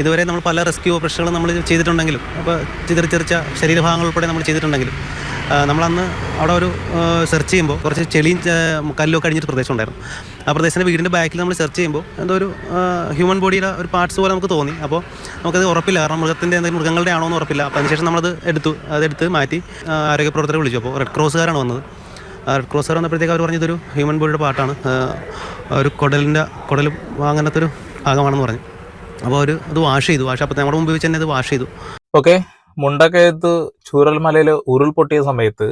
ഇതുവരെ നമ്മൾ പല റെസ്ക്യൂ ഓപ്പറേഷനുകളും നമ്മൾ ചെയ്തിട്ടുണ്ടെങ്കിലും അപ്പോൾ ചിതറിച്ചെറിച്ച ശരീരഭാഗങ്ങൾ ഉൾപ്പെടെ നമ്മൾ ചെയ്തിട്ടുണ്ടെങ്കിലും നമ്മളന്ന് അവിടെ ഒരു സെർച്ച് ചെയ്യുമ്പോൾ കുറച്ച് ചെളിയും കല്ലൊക്കെ അടിഞ്ഞൊരു പ്രദേശം ഉണ്ടായിരുന്നു. ആ പ്രദേശത്തിന്റെ വീടിന്റെ ബാക്കിൽ നമ്മൾ സെർച്ച് ചെയ്യുമ്പോൾ എന്തോ ഒരു ഹ്യൂമൻ ബോഡിയുടെ ഒരു പാർട്സ് പോലെ നമുക്ക് തോന്നി. അപ്പോൾ നമുക്കത് ഉറപ്പില്ല. കാരണം മൃഗത്തിന്റെ എന്തെങ്കിലും മൃഗങ്ങളുടെ ആണോ എന്ന് ഉറപ്പില്ല. അപ്പോൾ അതിനുശേഷം നമ്മളത് എടുത്തു. അതെടുത്ത് മാറ്റി ആരോഗ്യപ്രവർത്തകരെ ആരോഗ്യ പ്രവർത്തകരെ വിളിച്ചു. അപ്പോൾ റെഡ് ക്രോസുകാരാണ് വന്നത്. റെഡ് ക്രോസുകാർ വന്നപ്പോഴത്തേക്ക് അവർ പറഞ്ഞതൊരു ഹ്യൂമൻ ബോഡിയുടെ പാർട്ടാണ് ഒരു കുടലിന്റെ കുടലും അങ്ങനത്തെ ഒരു ഭാഗമാണെന്ന് പറഞ്ഞു. അപ്പോൾ അവർ അത് വാഷ് ചെയ്തു. വാഷ് അപ്പോൾ നമ്മുടെ മുമ്പ് വെച്ച് തന്നെ അത് വാഷ് ചെയ്തു. ഓക്കെ. മുണ്ടക്കയത്ത് ചൂരൽമലയിൽ ഉരുൾപൊട്ടിയ സമയത്ത്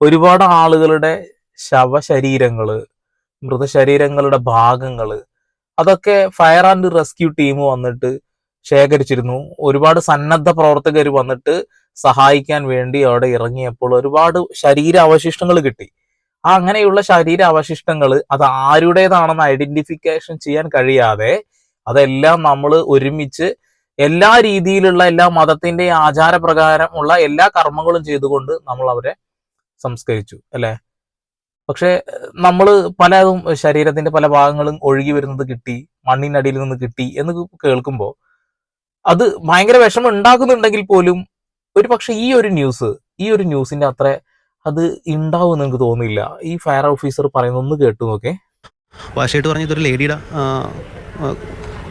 ഒരുപാട് ആളുകളുടെ ശവശരീരങ്ങൾ മൃതശരീരങ്ങളുടെ ഭാഗങ്ങൾ അതൊക്കെ ഫയർ ആൻഡ് റെസ്ക്യൂ ടീം വന്നിട്ട് ശേഖരിച്ചിരുന്നു. ഒരുപാട് സന്നദ്ധ പ്രവർത്തകർ വന്നിട്ട് സഹായിക്കാൻ വേണ്ടി അവിടെ ഇറങ്ങിയപ്പോൾ ഒരുപാട് ശരീര അവശിഷ്ടങ്ങൾ കിട്ടി. ആ അങ്ങനെയുള്ള ശരീര അവശിഷ്ടങ്ങൾ അത് ആരുടേതാണെന്ന് ഐഡന്റിഫിക്കേഷൻ ചെയ്യാൻ കഴിയാതെ അതെല്ലാം നമ്മൾ ഒരുമിച്ച് എല്ലാ രീതിയിലുള്ള എല്ലാ മതത്തിന്റെ ആചാരപ്രകാരം ഉള്ള എല്ലാ കർമ്മങ്ങളും ചെയ്തുകൊണ്ട് നമ്മൾ അവരെ സംസ്കരിച്ചു അല്ലെ? പക്ഷെ നമ്മൾ പലതും ശരീരത്തിന്റെ പല ഭാഗങ്ങളും ഒഴുകി വരുന്നത് കിട്ടി മണ്ണിനടിയിൽ നിന്ന് കിട്ടി എന്ന് കേൾക്കുമ്പോൾ അത് ഭയങ്കര വിഷമം ഉണ്ടാക്കുന്നുണ്ടെങ്കിൽ പോലും ഒരു പക്ഷെ ഈ ഒരു ന്യൂസ് ഈ ഒരു ന്യൂസിന്റെ അത്ര അത് ഉണ്ടാവുമെന്ന് എനിക്ക് തോന്നുന്നില്ല. ഈ ഫയർ ഓഫീസർ പറയുന്ന ഒന്ന് കേട്ടു നോക്കേ. വാശയായിട്ട് പറഞ്ഞ ഇതൊരു ലേഡിയുടെ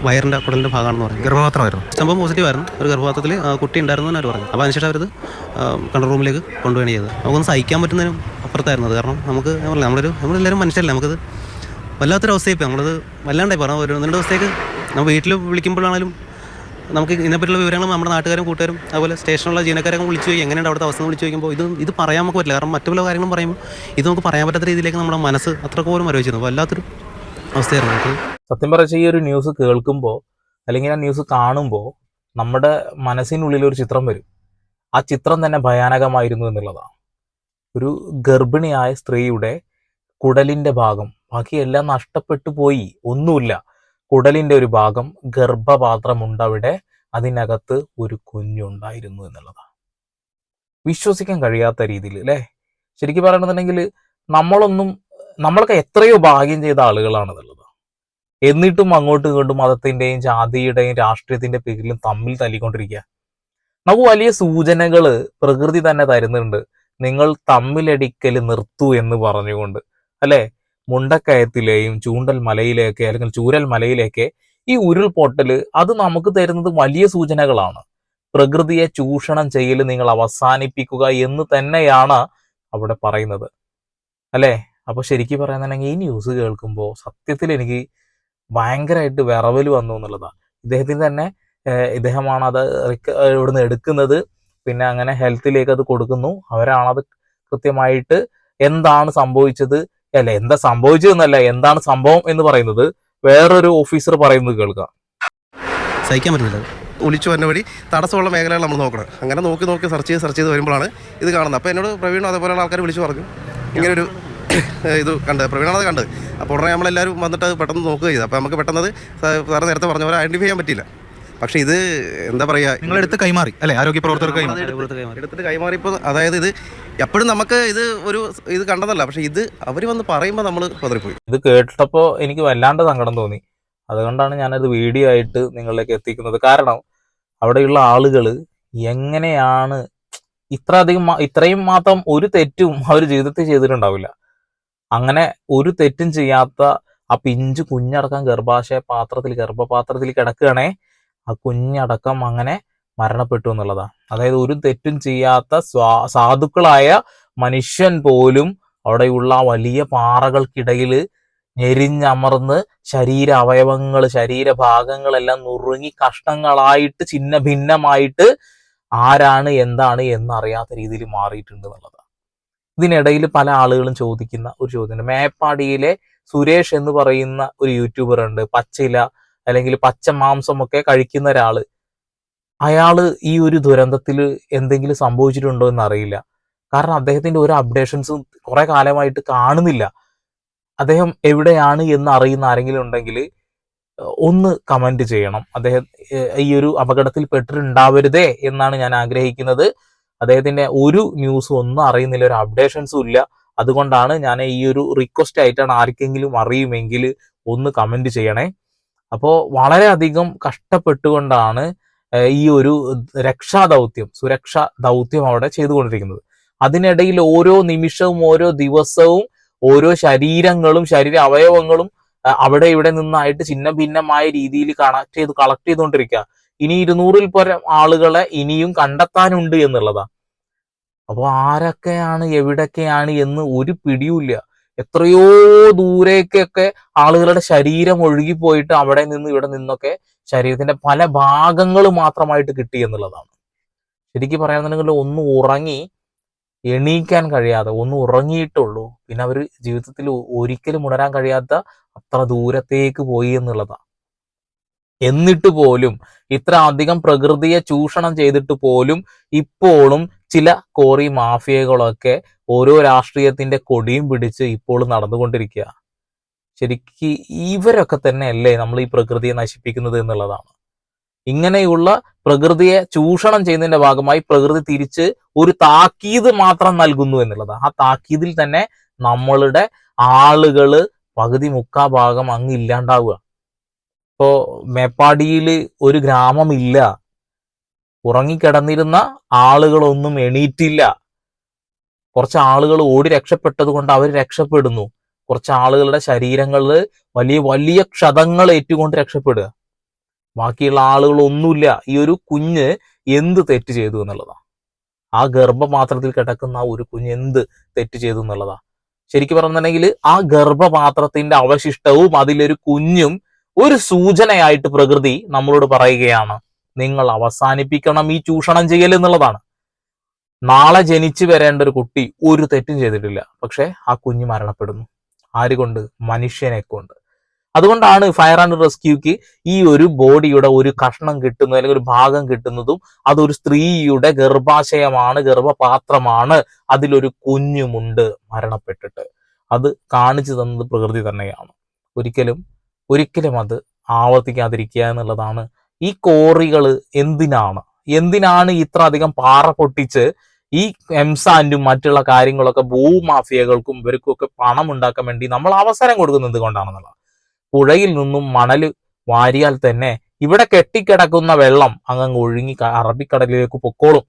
വയറിന്റെ കുടലിന്റെ ഭാഗമാണെന്ന് പറഞ്ഞു. ഗർഭപാത്രമായിരുന്നു? സംഭവം പോസിറ്റീവ് ആയിരുന്നു. ഒരു ഗർഭപാത്രത്തിൽ കുട്ടി ഉണ്ടായിരുന്നു എന്ന് അവർ പറഞ്ഞു അപ്പോൾ അതിനുശേഷം അവരത് കൺട്രോൾ റൂമിലേക്ക് കൊണ്ടുപോവുകയാണ് ചെയ്തത്. നമുക്കൊന്ന് സഹിക്കാൻ പറ്റുന്നതിനും അപ്പുറത്തായിരുന്നു അത്. കാരണം നമുക്ക് ഞാൻ നമ്മളൊരു നമ്മളെല്ലാവരും മനുഷ്യരല്ലേ. നമുക്കത് വല്ലാത്തൊരു അവസ്ഥയായി പോയി. നമ്മളത് വല്ലാണ്ടായി പറഞ്ഞു ഒരു രണ്ട് ദിവസത്തേക്ക് നമ്മൾ വീട്ടിൽ വിളിക്കുമ്പോഴാണെങ്കിലും നമുക്ക് ഇതിനെപ്പറ്റിയുള്ള വിവരങ്ങൾ നമ്മുടെ നാട്ടുകാരും കൂട്ടുകാരും അതുപോലെ സ്റ്റേഷനിലുള്ള ജീവനക്കാരൊക്കെ വിളിച്ചു പോയി എങ്ങനെയാണ് അവിടുത്തെ അവസ്ഥ വിളിച്ചു ചോദിക്കുമ്പോൾ ഇത് ഇത് പറയാൻ നമുക്ക് പറ്റില്ല. കാരണം മറ്റു പല കാര്യങ്ങളും പറയുമ്പോൾ ഇത് നമുക്ക് പറയാൻ പറ്റാത്ത രീതിയിലേക്ക് നമ്മുടെ മനസ്സ് അത്രക്കോലും ആലോചിച്ചിരുന്നു. മരവിച്ചിരുന്നു വല്ലാത്തൊരു അവസ്ഥയായിരുന്നു. സത്യം പറച്ച ഈ ഒരു ന്യൂസ് കേൾക്കുമ്പോൾ അല്ലെങ്കിൽ ആ ന്യൂസ് കാണുമ്പോൾ നമ്മുടെ മനസ്സിനുള്ളിൽ ഒരു ചിത്രം വരും. ആ ചിത്രം തന്നെ ഭയാനകമായിരുന്നു എന്നുള്ളതാണ്. ഒരു ഗർഭിണിയായ സ്ത്രീയുടെ കുടലിന്റെ ഭാഗം ബാക്കിയെല്ലാം നഷ്ടപ്പെട്ടു പോയി ഒന്നുമില്ല. കുടലിന്റെ ഒരു ഭാഗം ഗർഭപാത്രമുണ്ട് അവിടെ അതിനകത്ത് ഒരു കുഞ്ഞുണ്ടായിരുന്നു എന്നുള്ളതാണ്. വിശ്വസിക്കാൻ കഴിയാത്ത രീതിയിൽ അല്ലേ? ശരിക്കും പറയണമെന്നുണ്ടെങ്കിൽ നമ്മളൊന്നും നമ്മളൊക്കെ എത്രയോ ഭാഗ്യം ചെയ്ത ആളുകളാണെന്നുള്ളത്. എന്നിട്ടും അങ്ങോട്ടും ഇങ്ങോട്ടും മതത്തിന്റെയും ജാതിയുടെയും രാഷ്ട്രീയത്തിന്റെ പേരിലും തമ്മിൽ തല്ലിക്കൊണ്ടിരിക്കുക. നമുക്ക് വലിയ സൂചനകൾ പ്രകൃതി തന്നെ തരുന്നുണ്ട്. നിങ്ങൾ തമ്മിലടിക്കൽ നിർത്തൂ എന്ന് പറഞ്ഞുകൊണ്ട് അല്ലെ? മുണ്ടക്കയത്തിലെയും ചൂണ്ടൽ മലയിലെയൊക്കെ അല്ലെങ്കിൽ ചൂരൽ മലയിലെയൊക്കെ ഈ ഉരുൾപൊട്ടൽ അത് നമുക്ക് തരുന്നത് വലിയ സൂചനകളാണ്. പ്രകൃതിയെ ചൂഷണം ചെയ്യൽ നിങ്ങൾ അവസാനിപ്പിക്കുക എന്ന് തന്നെയാണ് അവിടെ പറയുന്നത്. അല്ലേ? അപ്പൊ ശരിക്കും പറയുന്നുണ്ടെങ്കിൽ ഈ ന്യൂസ് കേൾക്കുമ്പോൾ സത്യത്തിൽ എനിക്ക് ഭയങ്കരമായിട്ട് വിറവൽ വന്നു എന്നുള്ളതാണ് ഇദ്ദേഹത്തിന് തന്നെ ഇദ്ദേഹമാണ് അത് ഇവിടുന്ന് എടുക്കുന്നത്. പിന്നെ അങ്ങനെ ഹെൽത്തിലേക്ക് അത് കൊടുക്കുന്നു. അവരാണത് കൃത്യമായിട്ട് എന്താണ് സംഭവിച്ചത്? അല്ല എന്താ സംഭവിച്ചതെന്നല്ല എന്താണ് സംഭവം എന്ന് പറയുന്നത് വേറൊരു ഓഫീസർ പറയുന്നത് കേൾക്കാം. സഹിക്കാൻ പറ്റില്ല ഒളിച്ചു വന്ന വഴി തടസ്സമുള്ള മേഖലകൾ നമ്മൾ നോക്കണം. അങ്ങനെ നോക്കി നോക്കി സെർച്ച് ചെയ്ത് സെർച്ച് ചെയ്ത് വരുമ്പോഴാണ് ഇത് കാണുന്നത്. അപ്പോൾ എന്നോട് പ്രവീണും അതേപോലെയുള്ള ആൾക്കാർ വിളിച്ചു പറഞ്ഞു. ഇങ്ങനൊരു ഇത് കണ്ട് പ്രവീണാണത് കണ്ടത്. അപ്പോൾ ഉടനെ നമ്മളെല്ലാവരും വന്നിട്ട് അത് പെട്ടെന്ന് നോക്കുക ചെയ്തു അപ്പോൾ നമുക്ക് പെട്ടെന്ന് സാറ് നേരത്തെ പറഞ്ഞ പോലെ ഐഡന്റിഫൈ ചെയ്യാൻ പറ്റില്ല പക്ഷേ ഇത് എന്താ പറയുക നിങ്ങൾ എടുത്ത് കൈമാറി അല്ലേ? ആരോഗ്യ പ്രവർത്തകർക്ക് കൈമാറി. എടുത്തിട്ട് കൈമാറിയപ്പോൾ അതായത് ഇത് എപ്പോഴും നമുക്ക് ഇത് ഒരു ഇത് കണ്ടതല്ല. പക്ഷേ ഇത് അവർ വന്ന് പറയുമ്പോൾ നമ്മൾ പതറിപ്പോയി. ഇത് കേട്ടപ്പോൾ എനിക്ക് വല്ലാണ്ട് സങ്കടം തോന്നി. അതുകൊണ്ടാണ് ഞാനത് വീഡിയോ ആയിട്ട് നിങ്ങളിലേക്ക് എത്തിക്കുന്നത്. കാരണം അവിടെയുള്ള ആളുകൾ എങ്ങനെയാണ് ഇത്ര അധികം ഇത്രയും മാത്രം ഒരു തെറ്റും അവർ ജീവിതത്തിൽ ചെയ്തിട്ടുണ്ടാവില്ല. അങ്ങനെ ഒരു തെറ്റും ചെയ്യാത്ത ആ പിഞ്ചു കുഞ്ഞടക്കം ഗർഭാശയ പാത്രത്തിൽ ഗർഭപാത്രത്തിൽ കിടക്കുകയാണേ ആ കുഞ്ഞടക്കം അങ്ങനെ മരണപ്പെട്ടു എന്നുള്ളതാണ് അതായത് ഒരു തെറ്റും ചെയ്യാത്ത സ്വാ സാധുക്കളായ മനുഷ്യൻ പോലും അവിടെയുള്ള വലിയ പാറകൾക്കിടയിൽ ഞെരിഞ്ഞമർന്ന് ശരീര അവയവങ്ങൾ ശരീരഭാഗങ്ങളെല്ലാം നുറുങ്ങി കഷ്ണങ്ങളായിട്ട് ചിന്ന ഭിന്നമായിട്ട് ആരാണ് എന്താണ് എന്നറിയാത്ത രീതിയിൽ മാറിയിട്ടുണ്ട് എന്നുള്ളതാണ് ഇതിനിടയിൽ പല ആളുകളും ചോദിക്കുന്ന ഒരു ചോദ്യമുണ്ട്. മേപ്പാടിയിലെ സുരേഷ് എന്ന് പറയുന്ന ഒരു യൂട്യൂബർ ഉണ്ട്. പച്ചില അല്ലെങ്കിൽ പച്ച മാംസമൊക്കെ കഴിക്കുന്ന ഒരാൾ. അയാൾ ഈ ഒരു ദുരന്തത്തിൽ എന്തെങ്കിലും സംഭവിച്ചിട്ടുണ്ടോ എന്ന് അറിയില്ല കാരണം അദ്ദേഹത്തിന്റെ ഒരു അപ്ഡേഷൻസും കുറെ കാലമായിട്ട് കാണുന്നില്ല. അദ്ദേഹം എവിടെയാണ് എന്ന് അറിയുന്ന ആരെങ്കിലും ഉണ്ടെങ്കിൽ ഒന്ന് കമന്റ് ചെയ്യണം. അദ്ദേഹം ഈ ഒരു അപകടത്തിൽ പെട്ടിട്ടുണ്ടാവരുതേ എന്നാണ് ഞാൻ ആഗ്രഹിക്കുന്നത്. അദ്ദേഹത്തിന്റെ ഒരു ന്യൂസും ഒന്നും അറിയുന്നില്ല ഒരു അപ്ഡേഷൻസും ഇല്ല. അതുകൊണ്ടാണ് ഞാൻ ഈ ഒരു റിക്വസ്റ്റ് ആയിട്ടാണ് ആർക്കെങ്കിലും അറിയുമെങ്കിൽ ഒന്ന് കമന്റ് ചെയ്യണേ. അപ്പോൾ വളരെയധികം കഷ്ടപ്പെട്ടുകൊണ്ടാണ് ഈ ഒരു രക്ഷാ ദൗത്യം സുരക്ഷാ ദൗത്യം അവിടെ ചെയ്തുകൊണ്ടിരിക്കുന്നത്. അതിനിടയിൽ ഓരോ നിമിഷവും ഓരോ ദിവസവും ഓരോ ശരീരങ്ങളും ശരീര അവയവങ്ങളും അവിടെ ഇവിടെ നിന്നായിട്ട് ചിന്ന ഭിന്നമായ രീതിയിൽ കണക്ട് ചെയ്ത് കളക്ട് ചെയ്തുകൊണ്ടിരിക്കുക ഇനി ഇരുന്നൂറിൽ പരം ആളുകളെ ഇനിയും കണ്ടെത്താനുണ്ട് എന്നുള്ളതാ. അപ്പോൾ ആരൊക്കെയാണ് എവിടൊക്കെയാണ് എന്ന് ഒരു പിടിയുമില്ല. എത്രയോ ദൂരേക്കൊക്കെ ആളുകളുടെ ശരീരം ഒഴുകിപ്പോയിട്ട് അവിടെ നിന്ന് ഇവിടെ നിന്നൊക്കെ ശരീരത്തിന്റെ പല ഭാഗങ്ങൾ മാത്രമായിട്ട് കിട്ടി എന്നുള്ളതാണ്. ശരിക്കും പറയാന്നുണ്ടെങ്കിൽ ഒന്ന് ഉറങ്ങി എണീക്കാൻ കഴിയാതെ ഒന്ന് ഉറങ്ങിയിട്ടുള്ളൂ. പിന്നെ അവർ ജീവിതത്തിൽ ഒരിക്കലും ഉണരാൻ കഴിയാത്ത അത്ര ദൂരത്തേക്ക് പോയി എന്നുള്ളതാണ് എന്നിട്ട് പോലും ഇത്ര അധികം പ്രകൃതിയെ ചൂഷണം ചെയ്തിട്ട് പോലും ഇപ്പോഴും ചില കോറി മാഫിയകളൊക്കെ ഓരോ രാഷ്ട്രീയത്തിന്റെ കൊടിയും പിടിച്ച് ഇപ്പോഴും നടന്നുകൊണ്ടിരിക്കുക. ശരിക്ക് ഇവരൊക്കെ തന്നെയല്ലേ നമ്മൾ ഈ പ്രകൃതിയെ നശിപ്പിക്കുന്നത് എന്നുള്ളതാണ്. ഇങ്ങനെയുള്ള പ്രകൃതിയെ ചൂഷണം ചെയ്യുന്നതിന്റെ ഭാഗമായി പ്രകൃതി തിരിച്ച് ഒരു താക്കീത് മാത്രം നൽകുന്നു എന്നുള്ളതാണ്. ആ താക്കീതിൽ തന്നെ നമ്മളുടെ ആളുകൾ പകുതി മുക്കാ ഭാഗം അങ്ങ് ഇല്ലാണ്ടാവുക. ഇപ്പോ മേപ്പാടിയിൽ ഒരു ഗ്രാമമില്ല. ഉറങ്ങിക്കിടന്നിരുന്ന ആളുകളൊന്നും എണീറ്റില്ല. കുറച്ച് ആളുകൾ ഓടി രക്ഷപ്പെട്ടത് കൊണ്ട് അവർ രക്ഷപ്പെടുന്നു. കുറച്ച് ആളുകളുടെ ശരീരങ്ങളിൽ വലിയ വലിയ ക്ഷതങ്ങൾ ഏറ്റുകൊണ്ട് രക്ഷപ്പെടുക. ബാക്കിയുള്ള ആളുകൾ ഒന്നുമില്ല ഈ ഒരു കുഞ്ഞ് എന്ത് തെറ്റ് ചെയ്തു എന്നുള്ളതാ. ആ ഗർഭപാത്രത്തിൽ കിടക്കുന്ന ഒരു കുഞ്ഞ് എന്ത് തെറ്റ് ചെയ്തു എന്നുള്ളതാ. ശരിക്കും പറഞ്ഞിട്ടുണ്ടെങ്കിൽ ആ ഗർഭപാത്രത്തിന്റെ അവശിഷ്ടവും അതിലൊരു കുഞ്ഞും ഒരു സൂചനയായിട്ട് പ്രകൃതി നമ്മളോട് പറയുകയാണ് നിങ്ങൾ അവസാനിപ്പിക്കണം ഈ ചൂഷണം ചെയ്യൽ എന്നുള്ളതാണ്. നാളെ ജനിച്ചു വരേണ്ട ഒരു കുട്ടി ഒരു തെറ്റും ചെയ്തിട്ടില്ല പക്ഷെ ആ കുഞ്ഞ് മരണപ്പെടുന്നു. ആര് കൊണ്ട് മനുഷ്യനെ കൊണ്ട്. അതുകൊണ്ടാണ് ഫയർ ആൻഡ് റെസ്ക്യൂക്ക് ഈ ഒരു ബോഡിയുടെ ഒരു കഷ്ണം കിട്ടുന്നത് അല്ലെങ്കിൽ ഒരു ഭാഗം കിട്ടുന്നതും അതൊരു സ്ത്രീയുടെ ഗർഭാശയമാണ് ഗർഭപാത്രമാണ് അതിലൊരു കുഞ്ഞുമുണ്ട് മരണപ്പെട്ടിട്ട്. അത് കാണിച്ചു തന്നത് പ്രകൃതി തന്നെയാണ്. ഒരിക്കലും ഒരിക്കലും അത് ആവർത്തിക്കാതിരിക്കുക എന്നുള്ളതാണ് ഈ കോറികൾ എന്തിനാണ്? എന്തിനാണ് ഇത്ര അധികം പാറ പൊട്ടിച്ച് ഈ എംസാൻഡും മറ്റുള്ള കാര്യങ്ങളൊക്കെ ഭൂമാഫിയകൾക്കും ഇവർക്കും ഒക്കെ പണം ഉണ്ടാക്കാൻ വേണ്ടി നമ്മൾ അവസരം കൊടുക്കുന്നത് കൊണ്ടാണെന്നുള്ളത് പുഴയിൽ നിന്നും മണൽ വാരിയാൽ തന്നെ ഇവിടെ കെട്ടിക്കിടക്കുന്ന വെള്ളം അങ്ങ് ഒഴുങ്ങി അറബിക്കടലിലേക്ക് പൊക്കോളും.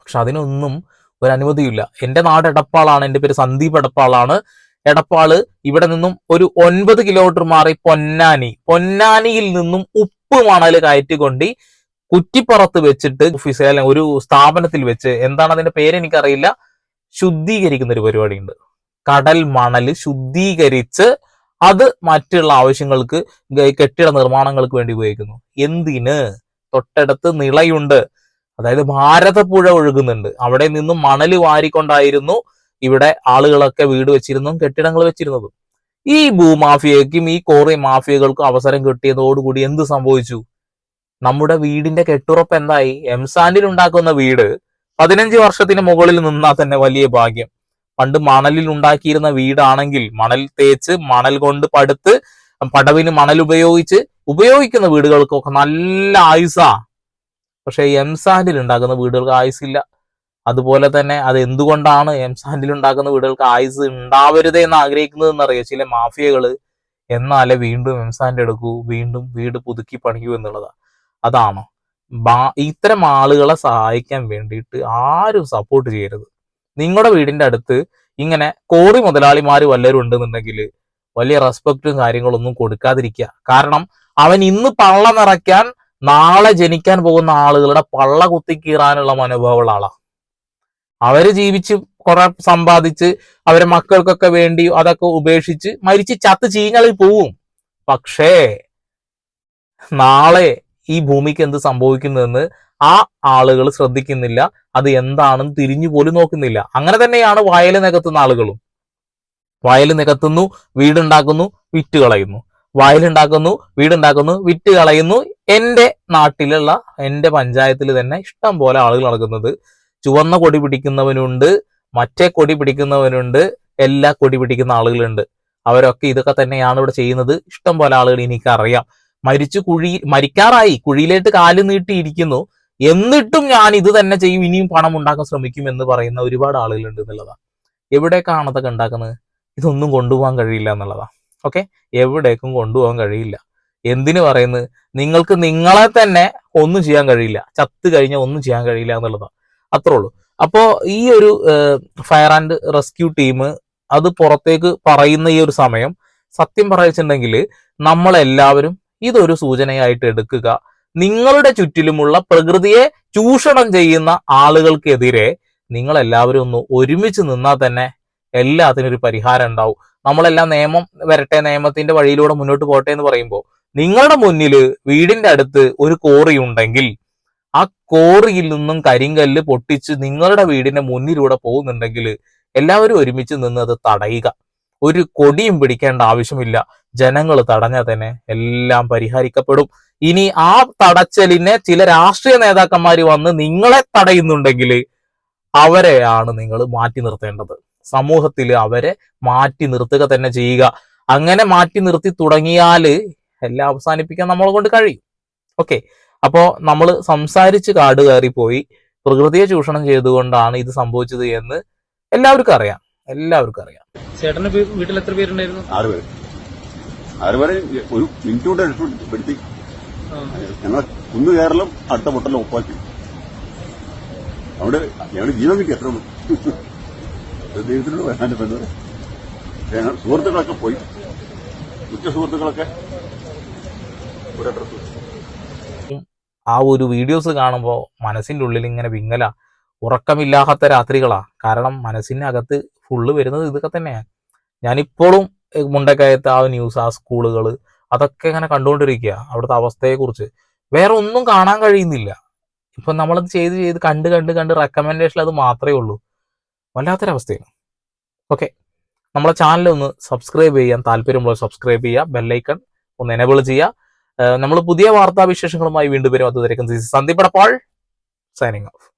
പക്ഷെ അതിനൊന്നും ഒരു അനുമതിയില്ല. എന്റെ നാട് എടപ്പാളാണ് എന്റെ പേര് സന്ദീപ് എടപ്പാളാണ്. എടപ്പാൾ ഇവിടെ നിന്നും ഒരു ഒൻപത് കിലോമീറ്റർ മാറി പൊന്നാനി. പൊന്നാനിയിൽ നിന്നും ഉപ്പ് മണൽ കയറ്റിക്കൊണ്ട് കുറ്റിപ്പുറത്ത് വെച്ചിട്ട് ഓഫീസ് അല്ലെ ഒരു സ്ഥാപനത്തിൽ വെച്ച് എന്താണ് അതിന്റെ പേര് എനിക്കറിയില്ല. ശുദ്ധീകരിക്കുന്ന ഒരു പരിപാടിയുണ്ട്. കടൽ മണൽ ശുദ്ധീകരിച്ച് അത് മറ്റുള്ള ആവശ്യങ്ങൾക്ക് കെട്ടിട നിർമ്മാണങ്ങൾക്ക് വേണ്ടി ഉപയോഗിക്കുന്നു. എന്തിന്? തൊട്ടടുത്ത് നിളയുണ്ട്. അതായത് ഭാരതപ്പുഴ ഒഴുകുന്നുണ്ട്. അവിടെ നിന്നും മണൽ വാരിക്കൊണ്ടായിരുന്നു ഇവിടെ ആളുകളൊക്കെ വീട് വെച്ചിരുന്നതും കെട്ടിടങ്ങൾ വെച്ചിരുന്നതും. ഈ ഭൂമാഫിയക്കും ഈ കോറി മാഫിയകൾക്കും അവസരം കിട്ടിയതോടുകൂടി എന്ത് സംഭവിച്ചു? നമ്മുടെ വീടിന്റെ കെട്ടുറപ്പ് എന്തായി? എംസാൻഡിൽ ഉണ്ടാക്കുന്ന വീട് പതിനഞ്ച് വർഷത്തിന് മുകളിൽ നിന്നാൽ തന്നെ വലിയ ഭാഗ്യം. പണ്ട് മണലിൽ ഉണ്ടാക്കിയിരുന്ന വീടാണെങ്കിൽ മണൽ തേച്ച് മണൽ കൊണ്ട് പടുത്ത് പടവിന് മണൽ ഉപയോഗിച്ച് ഉപയോഗിക്കുന്ന വീടുകൾക്കൊക്കെ നല്ല ആയുസാ. പക്ഷെ എംസാൻഡിൽ ഉണ്ടാക്കുന്ന വീടുകൾക്ക് ആയുസില്ല അതുപോലെ തന്നെ അത് എന്തുകൊണ്ടാണ് എംസാൻഡിൽ ഉണ്ടാക്കുന്ന വീടുകൾക്ക് ആയുസ് ഉണ്ടാവരുത് എന്ന് ആഗ്രഹിക്കുന്നത് എന്നറിയാം ചില മാഫിയകൾ എന്നാലേ വീണ്ടും എംസാൻഡ് എടുക്കൂ വീണ്ടും വീട് പുതുക്കി പണിയൂ എന്നുള്ളതാണ് അതാണ്. ഇത്തരം ആളുകളെ സഹായിക്കാൻ വേണ്ടിയിട്ട് ആരും സപ്പോർട്ട് ചെയ്യരുത്. നിങ്ങളുടെ വീടിന്റെ അടുത്ത് ഇങ്ങനെ കോറി മുതലാളിമാർ വല്ലവരും ഉണ്ടെന്നുണ്ടെങ്കിൽ വലിയ റെസ്പെക്റ്റും കാര്യങ്ങളൊന്നും കൊടുക്കാതിരിക്കുക. കാരണം അവൻ ഇന്ന് പള്ള നിറയ്ക്കാൻ നാളെ ജനിക്കാൻ പോകുന്ന ആളുകളുടെ പള്ള കുത്തിക്കീറാനുള്ള മനോഭാവമുള്ള ആളാ. അവർ ജീവിച്ച് കുറെ സമ്പാദിച്ച് അവരെ മക്കൾക്കൊക്കെ വേണ്ടി അതൊക്കെ ഉപേക്ഷിച്ച് മരിച്ച് ചത്ത് ചീഞ്ഞളിൽ പോവും. പക്ഷേ നാളെ ഈ ഭൂമിക്ക് എന്ത് സംഭവിക്കുന്നതെന്ന് ആ ആളുകൾ ശ്രദ്ധിക്കുന്നില്ല. അത് എന്താണെന്ന് തിരിഞ്ഞു പോലും നോക്കുന്നില്ല. അങ്ങനെ തന്നെയാണ് വയൽ നികത്തുന്ന ആളുകളും. വയൽ നികത്തുന്നു വീടുണ്ടാക്കുന്നു വിറ്റ് കളയുന്നു. വയലുണ്ടാക്കുന്നു വീടുണ്ടാക്കുന്നു വിറ്റ് കളയുന്നു. എന്റെ നാട്ടിലുള്ള എന്റെ പഞ്ചായത്തിൽ തന്നെ ഇഷ്ടം പോലെ ആളുകൾ നടക്കുന്നത് ചുവന്ന കൊടി പിടിക്കുന്നവനുണ്ട് മറ്റേ കൊടി പിടിക്കുന്നവനുണ്ട് എല്ലാ കൊടി പിടിക്കുന്ന ആളുകളുണ്ട്. അവരൊക്കെ ഇതൊക്കെ തന്നെയാണ് ഇവിടെ ചെയ്യുന്നത്. ഇഷ്ടം പോലെ ആളുകൾ എനിക്കറിയാം. മരിച്ചു കുഴി മരിക്കാറായി. കുഴിയിലേക്ക് കാൽ നീട്ടിയിരിക്കുന്നു. എന്നിട്ടും ഞാൻ ഇത് തന്നെ ചെയ്യും. ഇനിയും പണം ഉണ്ടാക്കാൻ ശ്രമിക്കും എന്ന് പറയുന്ന ഒരുപാട് ആളുകളുണ്ട് എന്നുള്ളതാണ്. എവിടേക്കാണ് അതൊക്കെ ഉണ്ടാക്കുന്നത്? ഇതൊന്നും കൊണ്ടുപോകാൻ കഴിയില്ല എന്നുള്ളതാണ്. ഓക്കെ? എവിടേക്കും കൊണ്ടുപോകാൻ കഴിയില്ല. എന്തിനു പറയുന്നത്? നിങ്ങൾക്ക് നിങ്ങളെ തന്നെ ഒന്നും ചെയ്യാൻ കഴിയില്ല. ചത്ത് കഴിഞ്ഞാൽ ഒന്നും ചെയ്യാൻ കഴിയില്ല എന്നുള്ളതാണ്. അത്രേ ഉള്ളൂ. അപ്പോ ഈ ഒരു ഫയർ ആൻഡ് റെസ്ക്യൂ ടീം അത് പുറത്തേക്ക് പറയുന്ന ഈ ഒരു സമയം സത്യം പറയിച്ചിട്ടുണ്ടെങ്കിൽ നമ്മളെല്ലാവരും ഇതൊരു സൂചനയായിട്ട് എടുക്കുക. നിങ്ങളുടെ ചുറ്റിലുമുള്ള പ്രകൃതിയെ ചൂഷണം ചെയ്യുന്ന ആളുകൾക്കെതിരെ നിങ്ങൾ എല്ലാവരും ഒന്ന് ഒരുമിച്ച് നിന്നാൽ തന്നെ എല്ലാത്തിനും ഒരു പരിഹാരം ഉണ്ടാവും. നമ്മളെല്ലാം നിയമം വരട്ടെ നിയമത്തിന്റെ വഴിയിലൂടെ മുന്നോട്ട് പോട്ടെ എന്ന് പറയുമ്പോൾ നിങ്ങളുടെ മുന്നിൽ വീടിന്റെ അടുത്ത് ഒരു കോറി ഉണ്ടെങ്കിൽ ആ കോറിയിൽ നിന്നും കരിങ്കല്ല് പൊട്ടിച്ച് നിങ്ങളുടെ വീടിന്റെ മുന്നിലൂടെ പോകുന്നുണ്ടെങ്കിൽ എല്ലാവരും ഒരുമിച്ച് നിന്ന് അത് തടയുക. ഒരു കൊടിയും പിടിക്കേണ്ട ആവശ്യമില്ല. ജനങ്ങൾ തടഞ്ഞാൽ തന്നെ എല്ലാം പരിഹരിക്കപ്പെടും. ഇനി ആ തടച്ചലിനെ ചില രാഷ്ട്രീയ നേതാക്കന്മാർ വന്ന് നിങ്ങളെ തടയുന്നുണ്ടെങ്കിൽ അവരെയാണ് നിങ്ങൾ മാറ്റി നിർത്തേണ്ടത്. സമൂഹത്തിൽ അവരെ മാറ്റി നിർത്തുക തന്നെ ചെയ്യുക. അങ്ങനെ മാറ്റി നിർത്തി തുടങ്ങിയാൽ എല്ലാം അവസാനിപ്പിക്കാൻ നമ്മളെ കൊണ്ട് കഴിയും. ഓക്കെ അപ്പോ നമ്മൾ സംസാരിച്ച് കാട് കയറിപ്പോയി പ്രകൃതിയെ ചൂഷണം ചെയ്തുകൊണ്ടാണ് ഇത് സംഭവിച്ചത് എന്ന് എല്ലാവർക്കും അറിയാം. എല്ലാവർക്കും അറിയാം. ചേട്ടന്റെ വീട്ടിൽ എത്ര പേരുണ്ടായിരുന്നു? ആറ് പേര്. ആറ് പേരെ ഒരു മിനിറ്റ് കൊണ്ട് എടുത്തു പെടുത്തി ഞങ്ങൾ കുന്നു കയറലും അടുത്ത പൊട്ടലും ഒപ്പാക്കി. അവിടെ ഞങ്ങൾ ജീവൻ കിട്ടി എത്ര ഉള്ളൂ. ദൈവത്തിനോട് വരാണ്ട് ബന്ധം ഞങ്ങൾ സുഹൃത്തുക്കളൊക്കെ പോയി. ഉച്ച സുഹൃത്തുക്കളൊക്കെ ഒരു അഡ്രസ് ആ ഒരു വീഡിയോസ് കാണുമ്പോൾ മനസ്സിന്റെ ഉള്ളിൽ ഇങ്ങനെ വിങ്ങല. ഉറക്കമില്ലാത്ത രാത്രികളാണ് കാരണം മനസ്സിനകത്ത് ഫുള്ള് വരുന്നത് ഇതൊക്കെ തന്നെയാണ് ഞാനിപ്പോഴും മുണ്ടക്കയത്ത് ആ ന്യൂസ് ആ സ്കൂളുകൾ അതൊക്കെ ഇങ്ങനെ കണ്ടുകൊണ്ടിരിക്കുക അവിടുത്തെ അവസ്ഥയെക്കുറിച്ച്. വേറെ ഒന്നും കാണാൻ കഴിയുന്നില്ല. ഇപ്പൊ നമ്മളത് ചെയ്ത് ചെയ്ത് കണ്ട് കണ്ട് കണ്ട് റെക്കമെൻഡേഷൻ അത് മാത്രമേ ഉള്ളൂ. വല്ലാത്തൊരവസ്ഥയാണ്. ഓക്കെ. നമ്മളെ ചാനൽ ഒന്ന് സബ്സ്ക്രൈബ് ചെയ്യാൻ താല്പര്യമുള്ള സബ്സ്ക്രൈബ് ചെയ്യുക ബെല്ലൈക്കൺ ഒന്ന് എനേബിൾ ചെയ്യുക നമ്മൾ പുതിയ വാർത്താവിശേഷങ്ങളുമായി വീണ്ടും വരും. അതുവരെയും സന്ദീപ് എടപ്പാൾ സൈനിങ് ഓഫ്